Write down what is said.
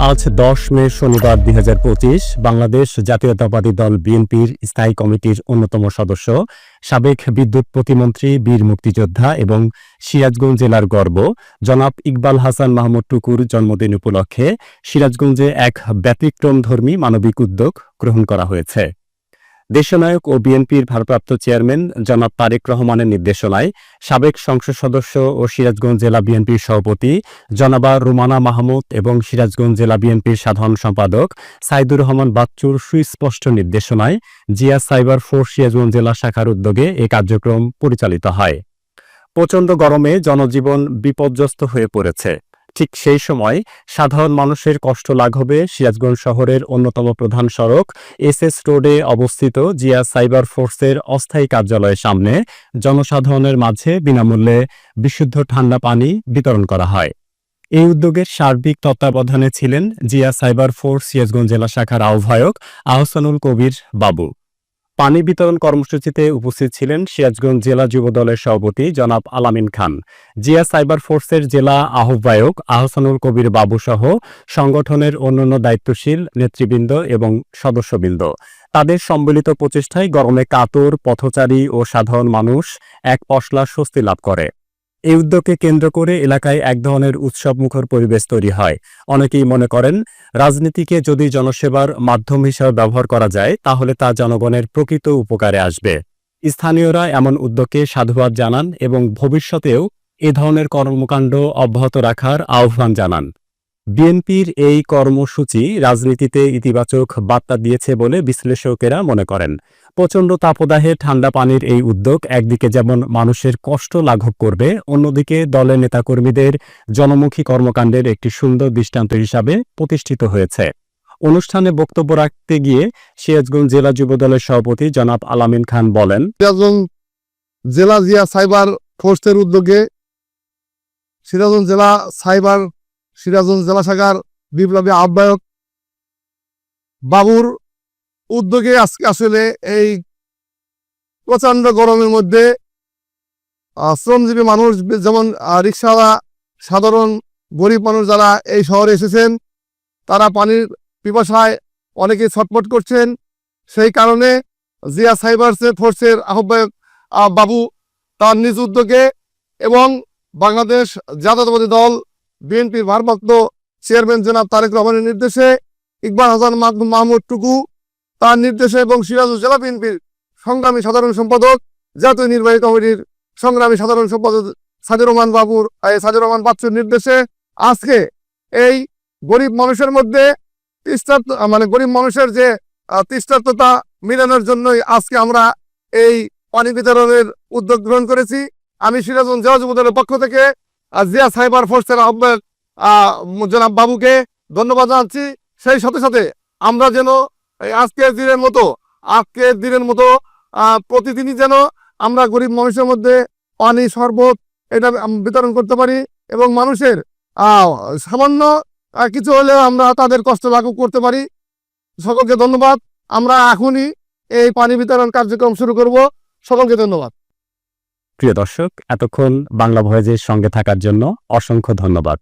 আজ দশ মে শনিবার দুই হাজার পঁচিশ বাংলাদেশ জাতীয়তাবাদী দল বিএনপির স্থায়ী কমিটির অন্যতম সদস্য, সাবেক বিদ্যুৎ প্রতিমন্ত্রী, বীর মুক্তিযোদ্ধা এবং সিরাজগঞ্জ জেলার গর্ব, জনাব ইকবাল হাসান মাহমুদ টুকুর জন্মদিন উপলক্ষে সিরাজগঞ্জে এক ব্যতিক্রমধর্মী মানবিক উদ্যোগ গ্রহণ করা হয়েছে। দেশনায়ক ও বিএনপির ভারপ্রাপ্ত চেয়ারম্যান জনাব তারেক রহমানের নির্দেশনায় সাবেক সংসদ সদস্য ও সিরাজগঞ্জ জেলা বিএনপির সভাপতি জনাবা রুমানা মাহমুদ এবং সিরাজগঞ্জ জেলা বিএনপির সাধারণ সম্পাদক সাইদুর রহমান বাচ্চুর সুস্পষ্ট নির্দেশনায় জিয়া সাইবার ফোর্স সিরাজগঞ্জ জেলা শাখার উদ্যোগে এ কার্যক্রম পরিচালিত হয়। প্রচণ্ড গরমে জনজীবন বিপর্যস্ত হয়ে পড়েছে। ঠিক সেই সময় সাধারণ মানুষের কষ্ট লাঘবে সিরাজগঞ্জ শহরের অন্যতম প্রধান সড়ক এসএস রোডে অবস্থিত জিয়া সাইবার ফোর্সের অস্থায়ী কার্যালয়ের সামনে জনসাধারণের মাঝে বিনামূল্যে বিশুদ্ধ ঠান্ডা পানি বিতরণ করা হয়। এই উদ্যোগের সার্বিক তত্ত্বাবধানে ছিলেন জিয়া সাইবার ফোর্স সিরাজগঞ্জ জেলা শাখার আহ্বায়ক আহসানুল কবির বাবু। পানি বিতরণ কর্মসূচিতে উপস্থিত ছিলেন সিরাজগঞ্জ জেলা যুব দলের সভাপতি জনাব আলামিন খান। জিয়া সাইবার ফোর্সের জেলা আহ্বায়ক আহসানুল কবির বাবু সহ সংগঠনের অন্যান্য দায়িত্বশীল নেতৃবৃন্দ এবং সদস্যবৃন্দ। তাদের সম্মিলিত প্রচেষ্টায় গরমে কাতর, পথচারী ও সাধারণ মানুষ এক পশলা স্বস্তি লাভ করে। এই উদ্যোগকে কেন্দ্র করে এলাকায় এক ধরনের উৎসবমুখর পরিবেশ তৈরি হয়। অনেকেই মনে করেন, রাজনীতিকে যদি জনসেবার মাধ্যম হিসেবে ব্যবহার করা যায়, তাহলে তা জনগণের প্রকৃত উপকারে আসবে। স্থানীয়রা এমন উদ্যোগকে সাধুবাদ জানান এবং ভবিষ্যতেও এ ধরনের কর্মকাণ্ড অব্যাহত রাখার আহ্বান জানান। বিএনপির এই কর্মসূচি রাজনীতিতে ইতিবাচক বার্তা দিয়েছে বলে বিশ্লেষকেরা মনে করেন। প্রচণ্ড তাপদাহে ঠান্ডা পানির এই উদ্যোগ একদিকে যেমন মানুষের কষ্ট লাঘব করবে, অন্যদিকে দলের নেতাকর্মীদের জনমুখী কর্মকাণ্ডের একটি সুন্দর দৃষ্টান্ত হিসাবে প্রতিষ্ঠিত হয়েছে। অনুষ্ঠানে বক্তব্য রাখতে গিয়ে সিরাজগঞ্জ জেলা যুবদলের সভাপতি জনাব আলামিন খান বলেন জেলা জিয়া সাইবার ফোর্সের উদ্যোগে সিরাজগঞ্জ জেলা সাইবার, সিরাজগঞ্জ জেলা শাখার বিপ্লবী আহ্বায়ক বাবুর উদ্যোগে আজকে আসলে এই প্রচণ্ড গরমের মধ্যে শ্রমজীবী মানুষ যেমন রিক্সাওয়ালা, সাধারণ গরিব মানুষ যারা এই শহরে এসেছেন, তারা পানির পিপাসায় অনেকে ছটফট করছেন। সেই কারণে জিয়া সাইবার ফোর্সের আহ্বায়ক বাবু তার নিজ উদ্যোগে এবং বাংলাদেশ জাতীয়তাবাদী দল বিএনপির ভারপ্রাপ্ত চেয়ারম্যান জনাব তারেক রহমানের নির্দেশে ইকবাল হাসান মাহমুদ টুকু তার নির্দেশে এবং সিরাজুল জেলা বিএনপির সংগ্রামী সাধারণ সম্পাদক জাতীয় নির্বাহী কমিটির সংগ্রামী সাধারণ সম্পাদক সাজুর রহমান বাবুর সাজুর রহমান বাচ্চুর নির্দেশে আজকে এই গরিব মানুষের মধ্যে তৃষ্ণার্ত মানে গরিব মানুষের যে তৃষ্ণার্ততা মিলানোর জন্যই আজকে আমরা এই পানি বিতরণের উদ্যোগ গ্রহণ করেছি। আমি সিরাজগঞ্জ জেলা যুবদলের পক্ষ থেকে জিয়া সাইবার ফোর্সের আহ্বায়ক আহ, জনাব বাবুকে ধন্যবাদ জানাচ্ছি। সেই সাথে সাথে আমরা যেন আজকের দিনের মতো, আজকের দিনের মতো প্রতিদিনই যেন আমরা গরিব মানুষের মধ্যে পানি শরবত এটা বিতরণ করতে পারি এবং মানুষের সামান্য কিছু হলেও আমরা তাদের কষ্ট লাঘব করতে পারি। সকলকে ধন্যবাদ। আমরা এখনই এই পানি বিতরণ কার্যক্রম শুরু করব। সকলকে ধন্যবাদ। প্রিয় দর্শক, এতক্ষণ বাংলা ভয়েজের সঙ্গে থাকার জন্য অসংখ্য ধন্যবাদ।